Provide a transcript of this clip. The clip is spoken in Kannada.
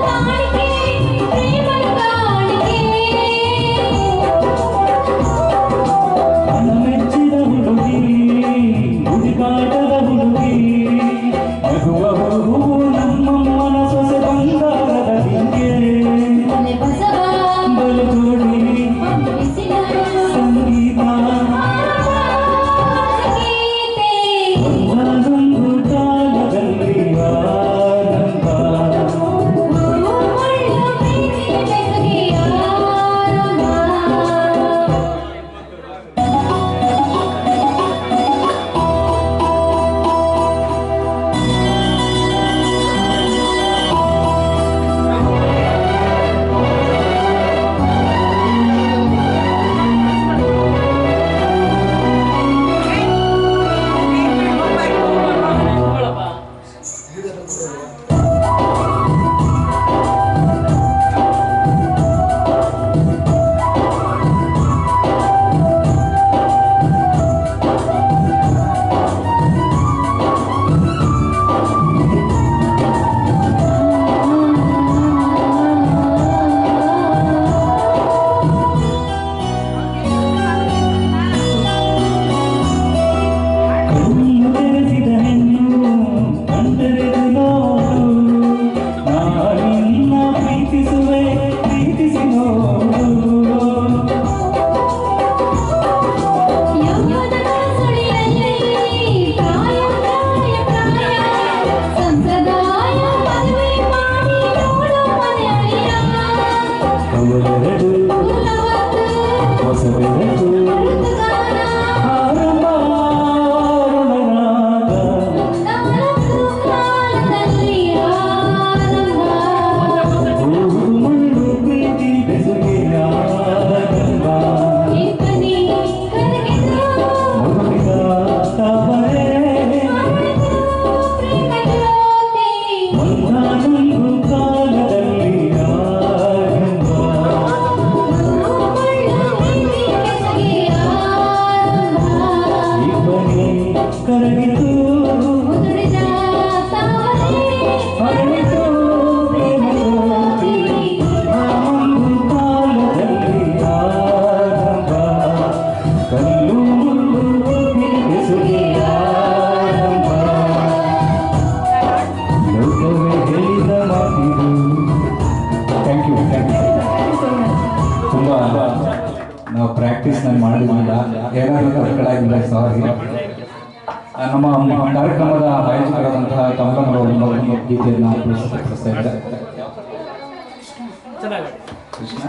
Bye. ನಾವು ಪ್ರಾಕ್ಟೀಸ್ ನಾನು ಮಾಡಿದ್ದಿಲ್ಲ ಏನಾದರೂ ಕಲಾಗಿಲ್ಲ ಸಾರಿ ನಮ್ಮ ಕಾರ್ಯಕ್ರಮದ ಆಯೋಜಕರಾದಂತಹ ಕಮಲಮರವರು ಗೀತೆಯನ್ನು ಪ್ರೋತ್ಸಾಹಿಸ್ತಾ ಇದ್ದಾರೆ ಕೃಷ್ಣ